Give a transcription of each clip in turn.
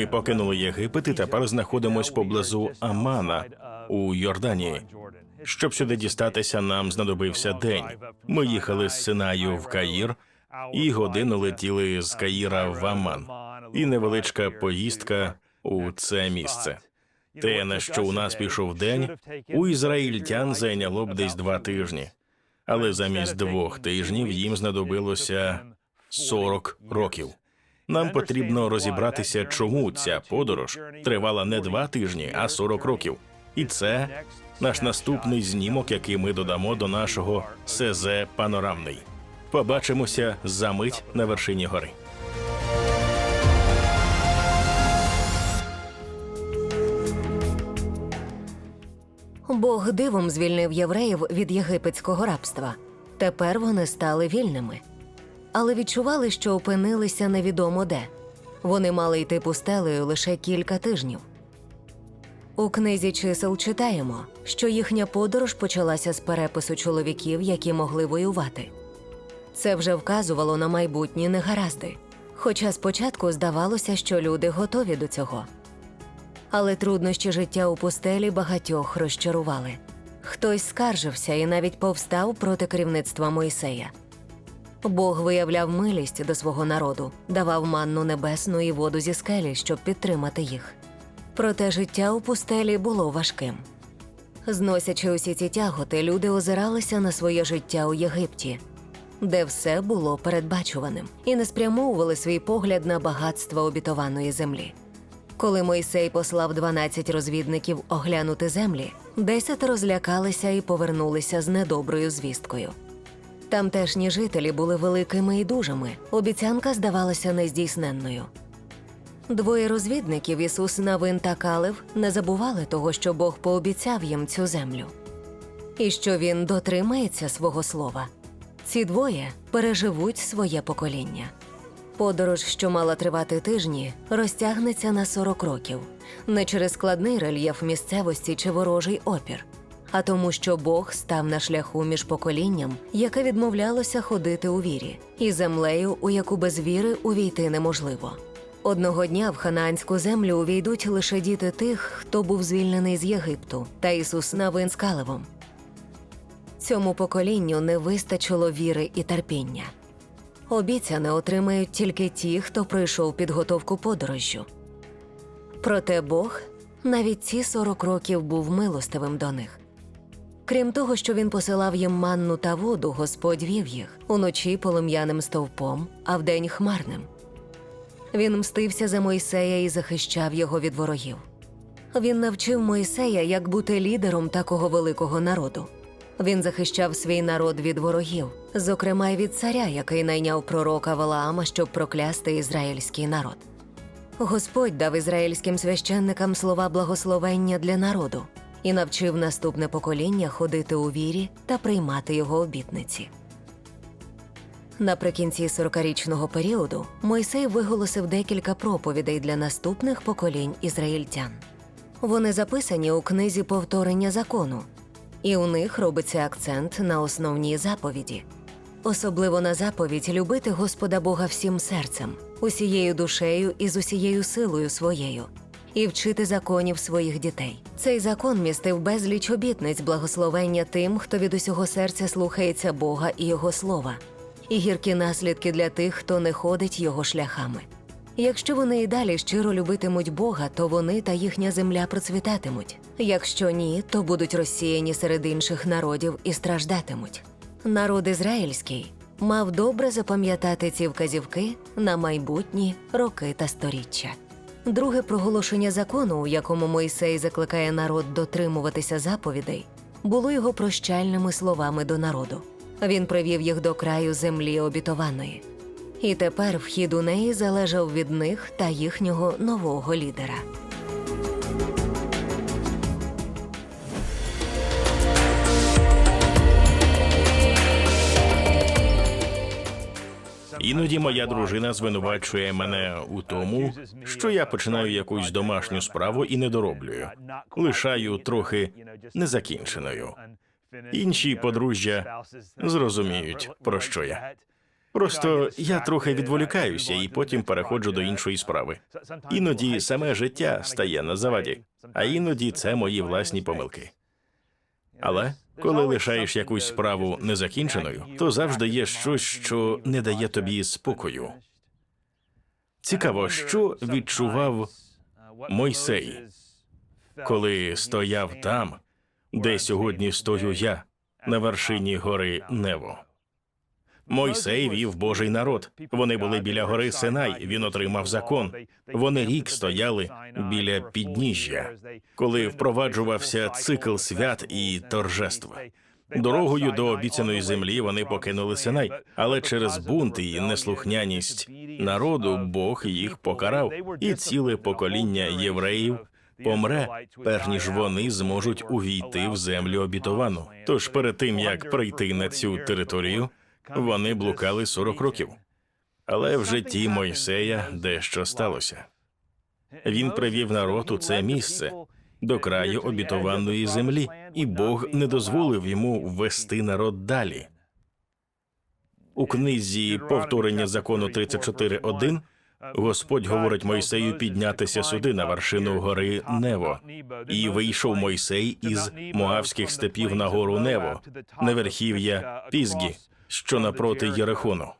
Ми покинули Єгипет і тепер знаходимось поблизу Амана у Йорданії. Щоб сюди дістатися, нам знадобився день. Ми їхали з Синаю в Каїр, і годину летіли з Каїра в Аман. І невеличка поїздка у це місце. Те, на що у нас пішов день, у ізраїльтян зайняло б десь два тижні, але замість двох тижнів їм знадобилося 40 років. Нам потрібно розібратися, чому ця подорож тривала не два тижні, а 40 років. І це наш наступний знімок, який ми додамо до нашого СЗ панорамний. Побачимося за мить на вершині гори. Бог дивом звільнив євреїв від єгипетського рабства. Тепер вони стали вільними. Але відчували, що опинилися невідомо де. Вони мали йти пустелею лише кілька тижнів. У книзі чисел читаємо, що їхня подорож почалася з перепису чоловіків, які могли воювати. Це вже вказувало на майбутні негаразди. Хоча спочатку здавалося, що люди готові до цього. Але труднощі життя у пустелі багатьох розчарували. Хтось скаржився і навіть повстав проти керівництва Мойсея. Бог виявляв милість до свого народу, давав манну небесну і воду зі скелі, щоб підтримати їх. Проте життя у пустелі було важким. Зносячи усі ці тяготи, люди озиралися на своє життя у Єгипті, де все було передбачуваним, і не спрямовували свій погляд на багатство обітованої землі. Коли Мойсей послав 12 розвідників оглянути землі, 10 розлякалися і повернулися з недоброю звісткою. Тамтешні жителі були великими і дужими. Обіцянка здавалася нездійсненною. Двоє розвідників Ісус Навин та Калев не забували того, що Бог пообіцяв їм цю землю, і що він дотримається свого слова. Ці двоє переживуть своє покоління. Подорож, що мала тривати тижні, розтягнеться на 40 років не через складний рельєф місцевості чи ворожий опір, а тому, що Бог став на шляху між поколінням, яке відмовлялося ходити у вірі, і землею, у яку без віри увійти неможливо. Одного дня в ханаанську землю увійдуть лише діти тих, хто був звільнений з Єгипту, та Ісус Навин з Калевом. Цьому поколінню не вистачило віри і терпіння. Обіцяне отримають тільки ті, хто пройшов підготовку подорожжю. Проте Бог навіть ці 40 років був милостивим до них. Крім того, що він посилав їм манну та воду, Господь вів їх уночі полум'яним стовпом, а вдень хмарним. Він мстився за Мойсея і захищав його від ворогів. Він навчив Мойсея, як бути лідером такого великого народу. Він захищав свій народ від ворогів, зокрема й від царя, який найняв пророка Валаама, щоб проклясти ізраїльський народ. Господь дав ізраїльським священникам слова благословення для народу і навчив наступне покоління ходити у вірі та приймати його обітниці. Наприкінці 40-річного періоду Мойсей виголосив декілька проповідей для наступних поколінь ізраїльтян. Вони записані у книзі повторення закону, і у них робиться акцент на основні заповіді. Особливо на заповідь любити Господа Бога всім серцем, усією душею і з усією силою своєю, і вчити законів своїх дітей. Цей закон містив безліч обітниць благословення тим, хто від усього серця слухається Бога і Його слова, і гіркі наслідки для тих, хто не ходить його шляхами. Якщо вони і далі щиро любитимуть Бога, то вони та їхня земля процвітатимуть. Якщо ні, то будуть розсіяні серед інших народів і страждатимуть. Народ ізраїльський мав добре запам'ятати ці вказівки на майбутні роки та сторіччя. Друге проголошення закону, у якому Мойсей закликає народ дотримуватися заповідей, було його прощальними словами до народу. Він привів їх до краю землі обітованої. І тепер вхід у неї залежав від них та їхнього нового лідера. Іноді моя дружина звинувачує мене у тому, що я починаю якусь домашню справу і не дороблюю, лишаю трохи незакінченою. Інші подружжя зрозуміють, про що я. Просто я трохи відволікаюся і потім переходжу до іншої справи. Іноді саме життя стає на заваді, а іноді це мої власні помилки. Але коли лишаєш якусь справу незакінченою, то завжди є щось, що не дає тобі спокою. Цікаво, що відчував Мойсей, коли стояв там, де сьогодні стою я, на вершині гори Нево. Мойсей вів Божий народ. Вони були біля гори Синай. Він отримав закон. Вони рік стояли біля підніжжя, коли впроваджувався цикл свят і торжеств. Дорогою до обіцяної землі вони покинули Синай, але через бунт і неслухняність народу Бог їх покарав, і ціле покоління євреїв помре, перш ніж вони зможуть увійти в землю обітовану. Тож перед тим як прийти на цю територію, вони блукали 40 років. Але в житті Мойсея дещо сталося. Він привів народ у це місце до краю обітованої землі, і Бог не дозволив йому ввести народ далі. У книзі повторення закону 34.1 Господь говорить Мойсею піднятися сюди на вершину гори Нево. І вийшов Мойсей із Моавських степів на гору Нево, на верхів'я Пізгі, що напроти Єрихону.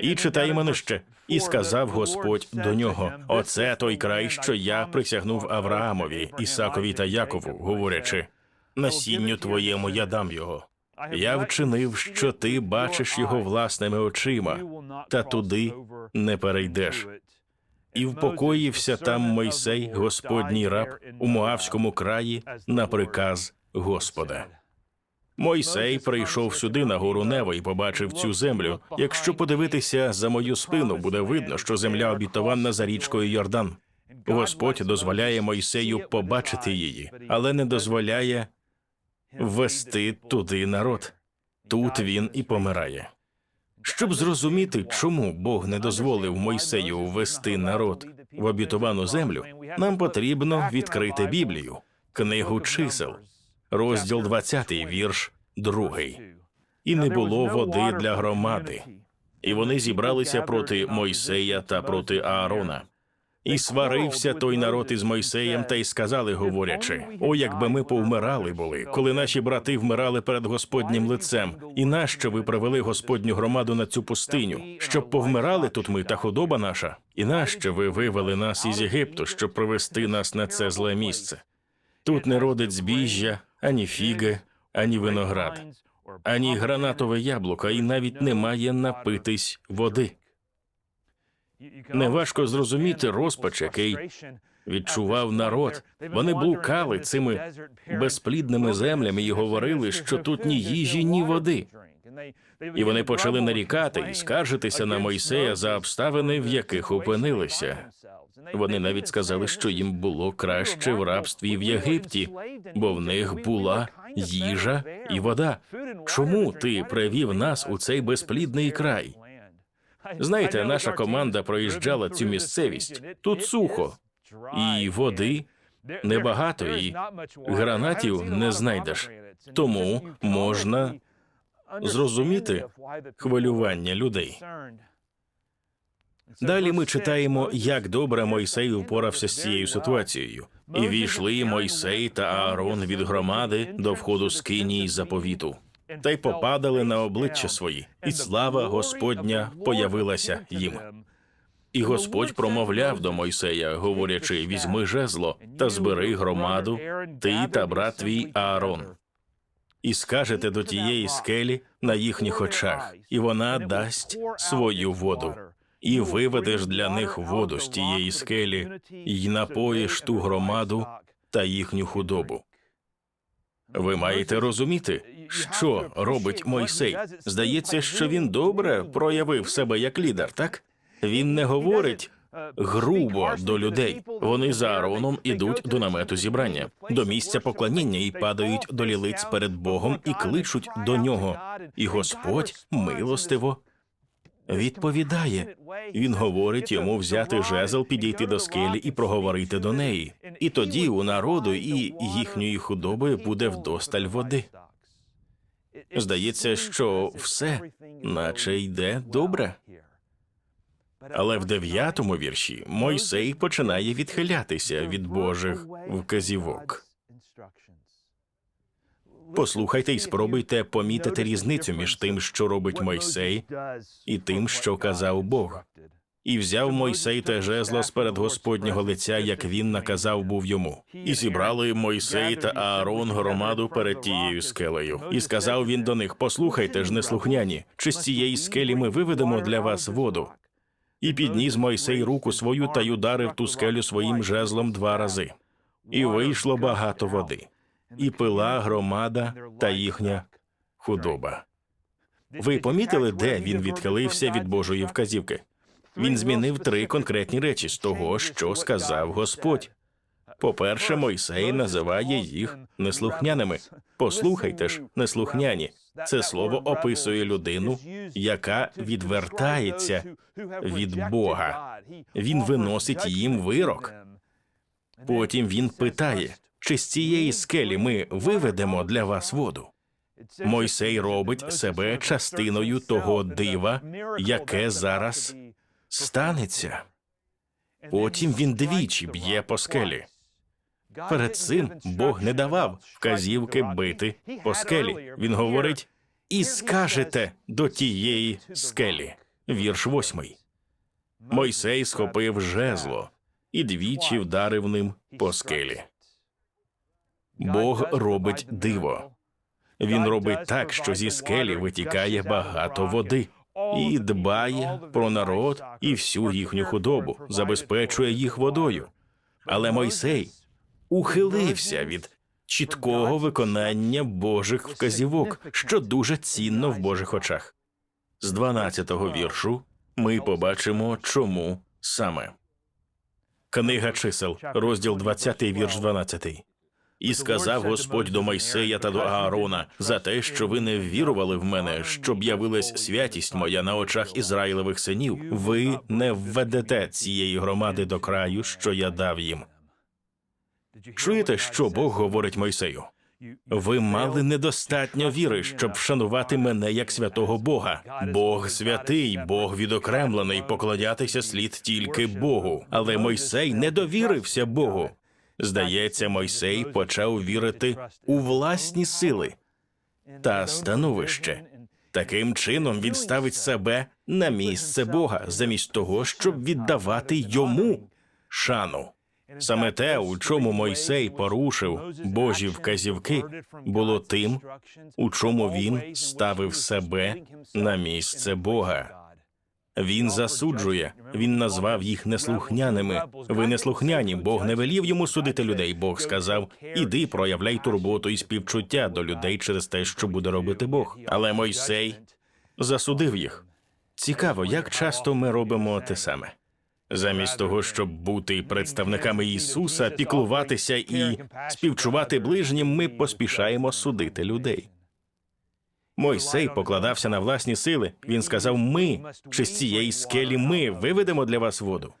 І читаємо нижче. І сказав Господь до нього: Оце той край, що я присягнув Авраамові, Ісакові та Якову, говорячи: насінню твоєму я дам його. Я вчинив, що ти бачиш його власними очима, та туди не перейдеш. І впокоївся там Мойсей, Господній раб, у Моавському краї на приказ Господа. Мойсей прийшов сюди на гору Нево і побачив цю землю. Якщо подивитися за мою спину, буде видно, що земля обітована за річкою Йордан. Господь дозволяє Мойсею побачити її, але не дозволяє ввести туди народ. Тут він і помирає. Щоб зрозуміти, чому Бог не дозволив Мойсею ввести народ в обітовану землю, нам потрібно відкрити Біблію, книгу чисел, розділ 20, вірш 2. І не було води для громади, і вони зібралися проти Мойсея та проти Аарона. І сварився той народ із Мойсеєм, та й сказали, говорячи: О, якби ми повмирали були, коли наші брати вмирали перед Господнім лицем, і нащо ви привели Господню громаду на цю пустиню, щоб повмирали тут ми та худоба наша? І нащо ви вивели нас із Єгипту, щоб привести нас на це зле місце? Тут не родить збіжжя, ані фіги, ані виноград, ані гранатове яблука, і навіть немає напитись води. Неважко зрозуміти розпач, який відчував народ. Вони блукали цими безплідними землями і говорили, що тут ні їжі, ні води. І вони почали нарікати і скаржитися на Мойсея за обставини, в яких опинилися. Вони навіть сказали, що їм було краще в рабстві в Єгипті, бо в них була їжа і вода. Чому ти привів нас у цей безплідний край? Знаєте, наша команда проїжджала цю місцевість. Тут сухо, і води небагато, і гранатів не знайдеш. Тому можна зрозуміти хвилювання людей. Далі ми читаємо, як добре Мойсей упорався з цією ситуацією. І війшли Мойсей та Аарон від громади до входу скинії заповіту, та й попадали на обличчя свої, і слава Господня появилася їм. І Господь промовляв до Мойсея, говорячи: візьми жезло та збери громаду, ти та брат твій Аарон. І скажете до тієї скелі на їхніх очах, і вона дасть свою воду. І виведеш для них воду з тієї скелі, і напоїш ту громаду та їхню худобу. Ви маєте розуміти, що робить Мойсей. Здається, що він добре проявив себе як лідер, так? Він не говорить грубо до людей. Вони за Аароном ідуть до намету зібрання, до місця поклоніння і падають до лілиць перед Богом і кличуть до нього. І Господь милостиво відповідає. Він говорить йому взяти жезл, підійти до скелі і проговорити до неї. І тоді у народу і їхньої худоби буде вдосталь води. Здається, що все, наче йде добре. Але в дев'ятому вірші Мойсей починає відхилятися від Божих вказівок. Послухайте і спробуйте помітити різницю між тим, що робить Мойсей, і тим, що казав Бог. І взяв Мойсей те жезло з перед Господнього лиця, як він наказав був йому. І зібрали Мойсей та Аарон громаду перед тією скелею. І сказав він до них: Послухайте ж, неслухняні, чи з цієї скелі ми виведемо для вас воду. І підніс Мойсей руку свою та й ударив ту скелю своїм жезлом два рази. І вийшло багато води, і пила громада та їхня худоба. Ви помітили, де він відхилився від Божої вказівки? Він змінив три конкретні речі з того, що сказав Господь. По-перше, Мойсей називає їх неслухняними. Послухайте ж, неслухняні. Це слово описує людину, яка відвертається від Бога. Він виносить їм вирок. Потім він питає, чи з цієї скелі ми виведемо для вас воду. Мойсей робить себе частиною того дива, яке зараз станеться. Потім він двічі б'є по скелі. Перед цим Бог не давав вказівки бити по скелі. Він говорить: і скажете до тієї скелі. Вірш восьмий. Мойсей схопив жезло і двічі вдарив ним по скелі. Бог робить диво. Він робить так, що зі скелі витікає багато води і дбає про народ і всю їхню худобу, забезпечує їх водою. Але Мойсей ухилився від чіткого виконання Божих вказівок, що дуже цінно в Божих очах. З 12-го віршу ми побачимо, чому саме. Книга чисел, розділ 20, вірш 12. І сказав Господь до Мойсея та до Аарона за те, що ви не ввірували в мене, щоб явилась святість моя на очах Ізраїлевих синів. Ви не введете цієї громади до краю, що я дав їм. Чуєте, що Бог говорить Мойсею? Ви мали недостатньо віри, щоб вшанувати мене як святого Бога. Бог святий, Бог відокремлений, поклонятися слід тільки Богу. Але Мойсей не довірився Богу. Здається, Мойсей почав вірити у власні сили та становище. Таким чином він ставить себе на місце Бога, замість того, щоб віддавати йому шану. Саме те, у чому Мойсей порушив Божі вказівки, було тим, у чому він ставив себе на місце Бога. Він засуджує, він назвав їх неслухняними. Ви неслухняні, Бог не велів йому судити людей. Бог сказав: іди, проявляй турботу і співчуття до людей через те, що буде робити Бог. Але Мойсей засудив їх. Цікаво, як часто ми робимо те саме. Замість того, щоб бути представниками Ісуса, піклуватися і співчувати ближнім, ми поспішаємо судити людей. Мойсей покладався на власні сили. Він сказав: Ми чи з цієї скелі ми виведемо для вас воду.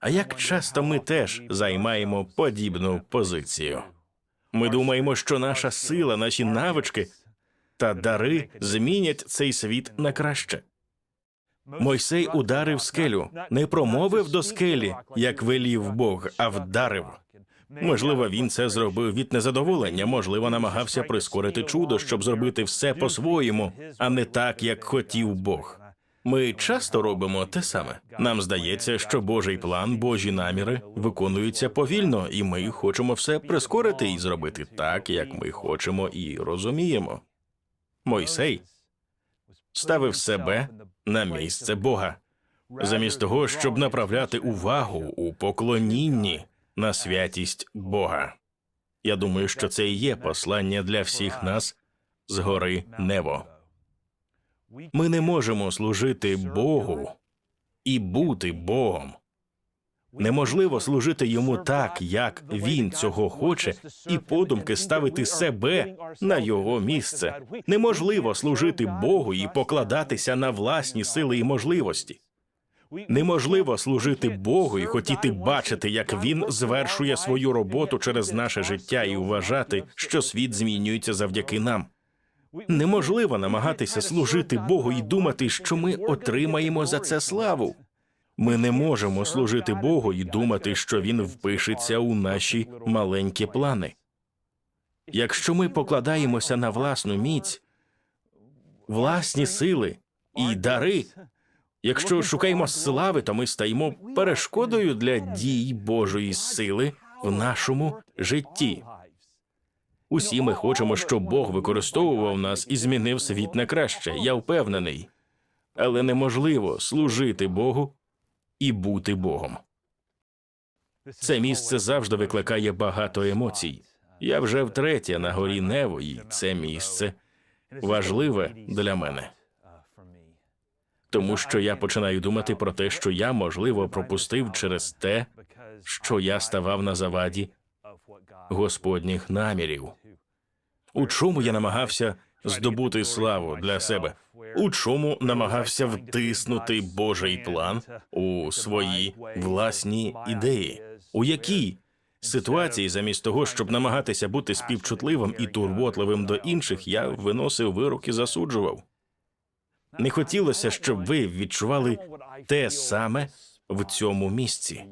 А як часто ми теж займаємо подібну позицію? Ми думаємо, що наша сила, наші навички та дари змінять цей світ на краще. Мойсей ударив скелю, не промовив до скелі, як велів Бог, а вдарив. Можливо, він це зробив від незадоволення, можливо, намагався прискорити чудо, щоб зробити все по-своєму, а не так, як хотів Бог. Ми часто робимо те саме. Нам здається, що Божий план, Божі наміри виконуються повільно, і ми хочемо все прискорити і зробити так, як ми хочемо і розуміємо. Мойсей ставив себе на місце Бога, замість того, щоб направляти увагу у поклонінні на святість Бога. Я думаю, що це і є послання для всіх нас з гори Нево. Ми не можемо служити Богу і бути Богом. Неможливо служити йому так, як він цього хоче, і подумки ставити себе на його місце. Неможливо служити Богу і покладатися на власні сили і можливості. Неможливо служити Богу і хотіти бачити, як він звершує свою роботу через наше життя і вважати, що світ змінюється завдяки нам. Неможливо намагатися служити Богу і думати, що ми отримаємо за це славу. Ми не можемо служити Богу і думати, що Він впишеться у наші маленькі плани. Якщо ми покладаємося на власну міць, власні сили і дари, якщо шукаємо слави, то ми стаємо перешкодою для дій Божої сили в нашому житті. Усі ми хочемо, щоб Бог використовував нас і змінив світ на краще. Я впевнений. Але неможливо служити Богу і бути Богом. Це місце завжди викликає багато емоцій. Я вже втретє на горі Нево, і це місце важливе для мене. Тому що я починаю думати про те, що я, можливо, пропустив через те, що я ставав на заваді Господніх намірів. У чому я намагався здобути славу для себе? У чому намагався втиснути Божий план у свої власні ідеї? У якій ситуації, замість того, щоб намагатися бути співчутливим і турботливим до інших, я виносив вирок і засуджував. Не хотілося, щоб ви відчували те саме в цьому місці.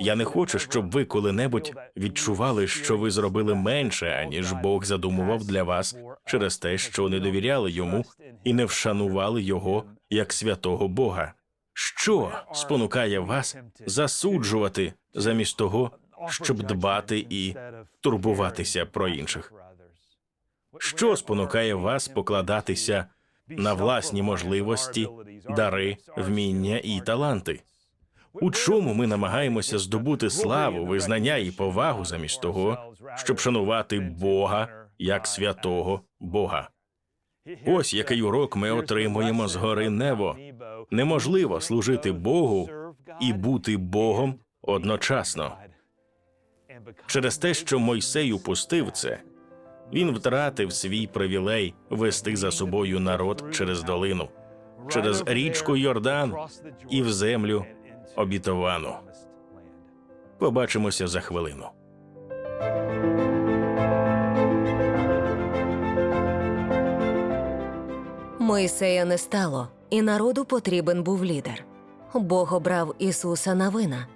Я не хочу, щоб ви коли-небудь відчували, що ви зробили менше, аніж Бог задумував для вас через те, що не довіряли йому і не вшанували його як святого Бога. Що спонукає вас засуджувати замість того, щоб дбати і турбуватися про інших? Що спонукає вас покладатися на власні можливості, дари, вміння і таланти? У чому ми намагаємося здобути славу, визнання і повагу замість того, щоб шанувати Бога як святого Бога? Ось який урок ми отримуємо з гори Нево. Неможливо служити Богу і бути Богом одночасно. Через те, що Мойсей упустив це, він втратив свій привілей вести за собою народ через долину, через річку Йордан і в землю обітовану. Побачимося за хвилину. Мойсея не стало, і народу потрібен був лідер. Бог обрав Ісуса на вина.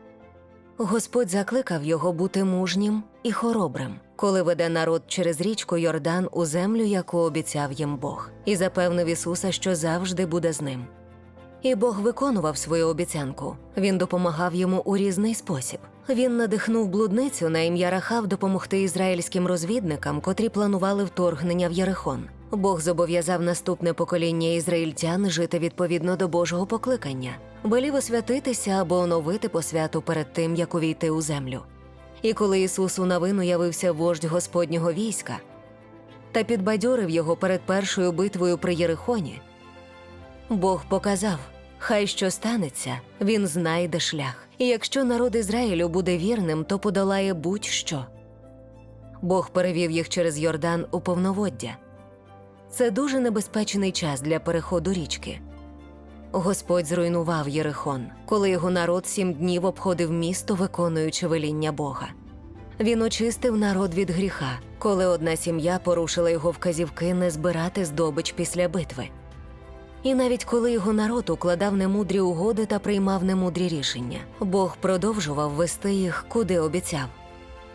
Господь закликав його бути мужнім і хоробрим, коли веде народ через річку Йордан у землю, яку обіцяв їм Бог, і запевнив Ісуса, що завжди буде з ним. І Бог виконував свою обіцянку. Він допомагав йому у різний спосіб. Він надихнув блудницю на ім'я Рахав допомогти ізраїльським розвідникам, котрі планували вторгнення в Єрихон. Бог зобов'язав наступне покоління ізраїльтян жити відповідно до Божого покликання, велів освятитися або оновити посвяту перед тим, як увійти у землю. І коли Ісусу на вину явився вождь Господнього війська та підбадьорив його перед першою битвою при Єрихоні, Бог показав, хай що станеться, він знайде шлях. І якщо народ Ізраїлю буде вірним, то подолає будь-що. Бог перевів їх через Йордан у повноводдя. Це дуже небезпечний час для переходу річки. Господь зруйнував Єрихон, коли його народ сім днів обходив місто, виконуючи веління Бога. Він очистив народ від гріха, коли одна сім'я порушила його вказівки не збирати здобич після битви. І навіть коли його народ укладав немудрі угоди та приймав немудрі рішення, Бог продовжував вести їх, куди обіцяв.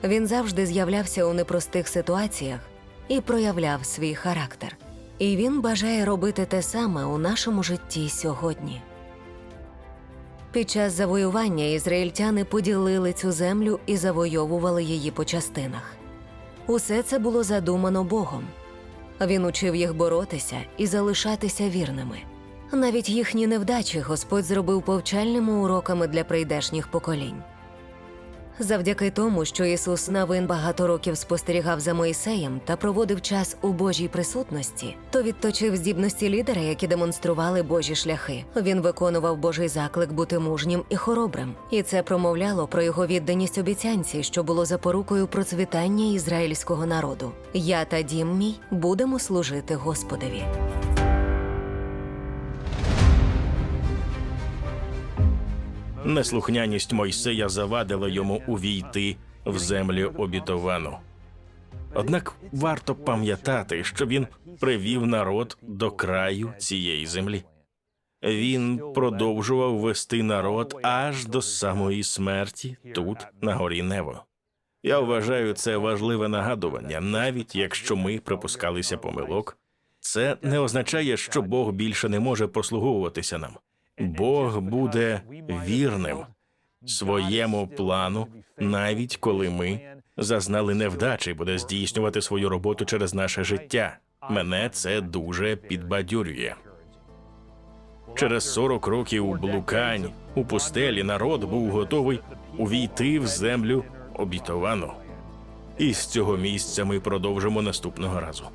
Він завжди з'являвся у непростих ситуаціях і проявляв свій характер. І він бажає робити те саме у нашому житті сьогодні. Під час завоювання ізраїльтяни поділили цю землю і завойовували її по частинах. Усе це було задумано Богом. Він учив їх боротися і залишатися вірними. Навіть їхні невдачі Господь зробив повчальними уроками для прийдешніх поколінь. Завдяки тому, що Ісус Навин багато років спостерігав за Моїсеєм та проводив час у Божій присутності, то відточив здібності лідера, які демонстрували Божі шляхи. Він виконував Божий заклик бути мужнім і хоробрим, і це промовляло про його відданість обіцянці, що було запорукою процвітання ізраїльського народу. Я та дім мій будемо служити Господові. Неслухняність Мойсея завадила йому увійти в землю обітовану. Однак варто пам'ятати, що він привів народ до краю цієї землі. Він продовжував вести народ аж до самої смерті тут, на горі Нево. Я вважаю це важливе нагадування, навіть якщо ми припускалися помилок, це не означає, що Бог більше не може послуговуватися нам. Бог буде вірним своєму плану, навіть коли ми зазнали невдачі, буде здійснювати свою роботу через наше життя. Мене це дуже підбадьорює. Через 40 років блукань у пустелі народ був готовий увійти в землю обітовану. І з цього місця ми продовжимо наступного разу.